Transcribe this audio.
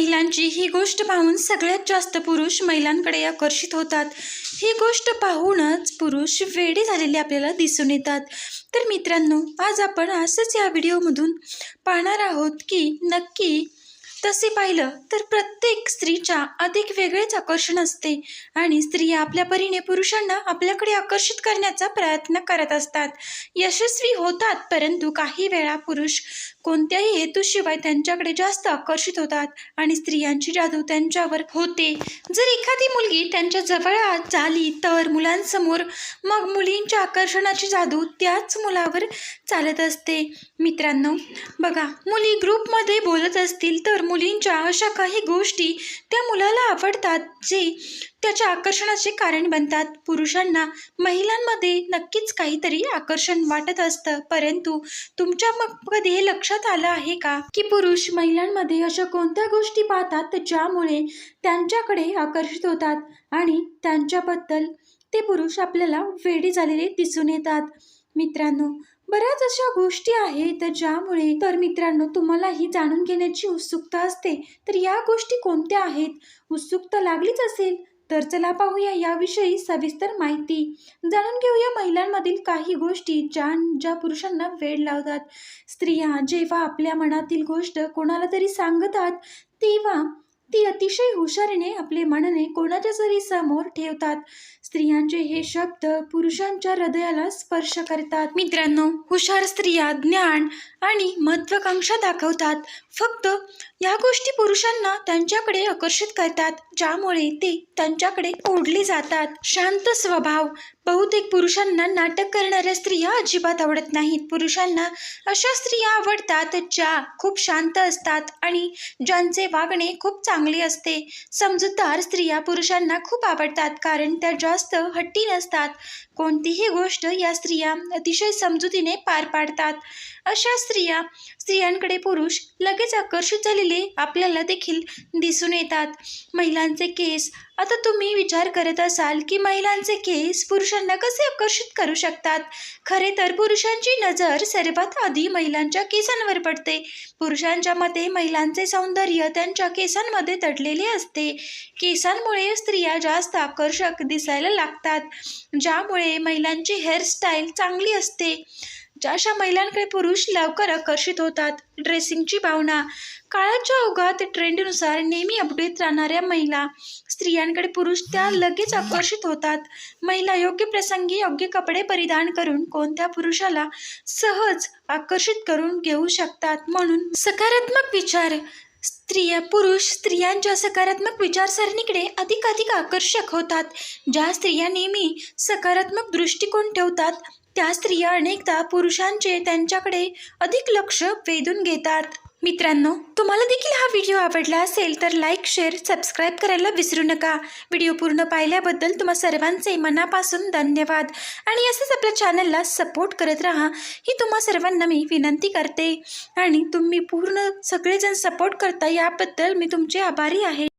महिलांची ही गोष्ट पाहून सगळ्यात जास्त पुरुष महिलांकडे आकर्षित होतात. ही गोष्ट पाहूनच पुरुष वेडे झालेले आपल्याला दिसून येतात. तर मित्रांनो आज आपण असंच या व्हिडिओमधून पाहणार आहोत की नक्की तसे पाहिलं तर प्रत्येक स्त्रीच्या अधिक वेगळेच आकर्षण असते आणि स्त्रिया आपल्या परीने पुरुषांना आपल्याकडे आकर्षित करण्याचा प्रयत्न करत असतात. यशस्वी होतात परंतु काही वेळा पुरुष कोणत्याही हेतूशिवाय त्यांच्याकडे जास्त आकर्षित होतात आणि स्त्रियांची जादू त्यांच्यावर होते. जर एखादी मुलगी त्यांच्या जवळ झाली तर मुलांसमोर मग मुलींच्या आकर्षणाची जादू त्याच मुलावर चालत असते. मित्रांनो बघा मुली ग्रुपमध्ये बोलत असतील तर मुलींच्या अशा काही गोष्टी त्या मुलाला आवडतात जे त्याच्या आकर्षणाचे कारण बनतात. पुरुषांना महिलांमध्ये नक्कीच काहीतरी आकर्षण वाटत असतं. परंतु तुमच्या मग कधी हे लक्षात आलं आहे का? की पुरुष महिलांमध्ये अशा कोणत्या गोष्टी पाहतात ज्यामुळे त्यांच्याकडे आकर्षित होतात आणि त्यांच्याबद्दल ते पुरुष आपल्याला वेडी झालेले दिसून येतात? मित्रांनो बऱ्याच अशा गोष्टी आहेत ज्यामुळे तर मित्रांनो तुम्हालाही जाणून घेण्याची उत्सुकता असते. तर या गोष्टी कोणत्या आहेत? उत्सुकता लागलीच असेल? तर चला पाहूया याविषयी सविस्तर माहिती. जाणून घेऊया महिलांमधील काही गोष्टी ज्या ज्या पुरुषांना वेळ लावतात. स्त्रिया जेव्हा आपल्या मनातील गोष्ट कोणाला तरी सांगतात तेव्हा ती अतिशय हुशारीने आपले म्हणणे कोणाच्या तरी समोर ठेवतात स्त्रियांचे हे शब्द पुरुषांच्या हृदयाला स्पर्श करतात. मित्रांनो हुशार स्त्रिया ज्ञान आणि महत्वाकांक्षा दाखवतात. फक्त या गोष्टी पुरुषांना त्यांच्याकडे आकर्षित करतात ज्यामुळे ते त्यांच्याकडे ओढले जातात. शांत स्वभाव. बहुतेक पुरुषांना नाटक करणाऱ्या स्त्रिया अजिबात आवडत नाहीत. पुरुषांना अशा स्त्रिया आवडतात ज्या खूप शांत असतात आणि ज्यांचे वागणे खूप चांगले असते. समजूतदार स्त्रिया पुरुषांना खूप आवडतात कारण त्या जास्त हट्टी नसतात. कोणतीही गोष्ट या स्त्रिया अतिशय समजुतीने पार पाडतात. अशा स्त्रिया स्त्रियांकडे पुरुष लगेच आकर्षित झालेले झालेले आपल्याला देखील दिसून येतात. महिलांचे केस आता तुम्ही विचार करत असाल की महिलांचे केस पुरुषांना कसे आकर्षित करू शकतात? खरे तर पुरुषांची नजर सर्वात आधी महिलांच्या केसांवर पडते. पुरुषांच्या मते महिलांचे सौंदर्य त्यांच्या केसांमध्ये दडलेले असते. केसांमुळे स्त्रिया जास्त आकर्षक दिसायला लागतात ज्यामुळे महिलांची हेअरस्टाईल चांगली असते. ज्याशा महिलांकडे पुरुष लवकर आकर्षित होतात. ड्रेसिंगची भावना. काळाच्या ओघात ट्रेंडनुसार नेहमी अपडेट राहणाऱ्या महिला. स्त्रियांकडे पुरुष त्या लगेच आकर्षित होतात. महिला योग्य प्रसंगी योग्य कपडे परिधान करून कोणत्या पुरुषाला सहज आकर्षित करून घेऊ शकतात. म्हणून सकारात्मक विचार स्त्रिया पुरुष स्त्रियांच्या सकारात्मक विचारसरणीकडे अधिक अधिक आकर्षक होतात. ज्या स्त्रिया नेहमी सकारात्मक दृष्टिकोन ठेवतात त्या स्त्रिया अनेकदा पुरुषांचे त्यांच्याकडे अधिक लक्ष वेधून घेतात. मित्रांनो तुम्हाला देखील हा व्हिडिओ आवडला असेल तर लाईक शेअर सबस्क्राईब करायला विसरू नका. व्हिडिओ पूर्ण पाहिल्याबद्दल तुम्हा सर्वांचे मनापासून धन्यवाद. आणि असंच आपल्या चॅनलला सपोर्ट करत राहा ही तुम्हा सर्वांना मी विनंती करते. आणि तुम्ही पूर्ण सगळेजण सपोर्ट करता याबद्दल मी तुमचे आभारी आहे.